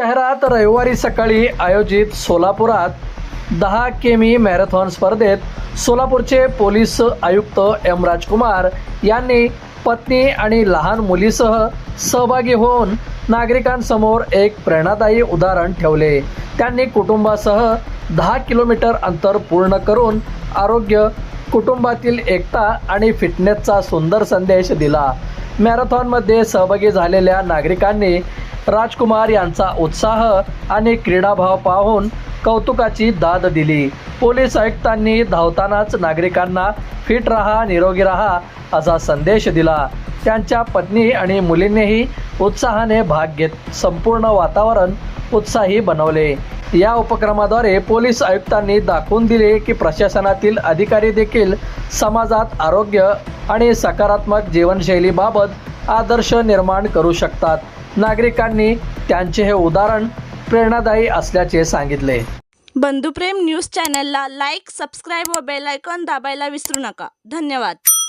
शहरात रविवारी सकाळी आयोजित सोलापुरात दहा केमी मॅरेथॉन स्पर्धेत सोलापूरचे पोलीस आयुक्त एम राजकुमार यांनी पत्नी आणि लहान मुलीसह सहभागी होऊन नागरिकांसमोर एक प्रेरणादायी उदाहरण ठेवले. त्यांनी कुटुंबासह दहा किलोमीटर अंतर पूर्ण करून आरोग्य कुटुंबातील एकता आणि फिटनेसचा सुंदर संदेश दिला. मॅरेथॉनमध्ये सहभागी झालेल्या नागरिकांनी राजकुमार यांचा उत्साह आणि क्रीडाभाव पाहून कौतुकाची दाद दिली. पोलीस आयुक्तांनी धावतानाच नागरिकांना फिट रहा निरोगी रहा असा संदेश दिला. त्यांच्या पत्नी आणि मुलींनीही उत्साहाने भाग घेत संपूर्ण वातावरण उत्साही बनवले. या उपक्रमाद्वारे पोलीस आयुक्तांनी दाखवून दिले की प्रशासनातील अधिकारी देखील समाजात आरोग्य आणि सकारात्मक जीवनशैलीबाबत आदर्श निर्माण करू शकतात. नागरिकांनी त्यांचे हे उदाहरण प्रेरणादायी असल्याचे सांगितले. बंधुप्रेम न्यूज चॅनलला लाईक सबस्क्राईब व बेल आयकॉन दाबायला विसरू नका. धन्यवाद.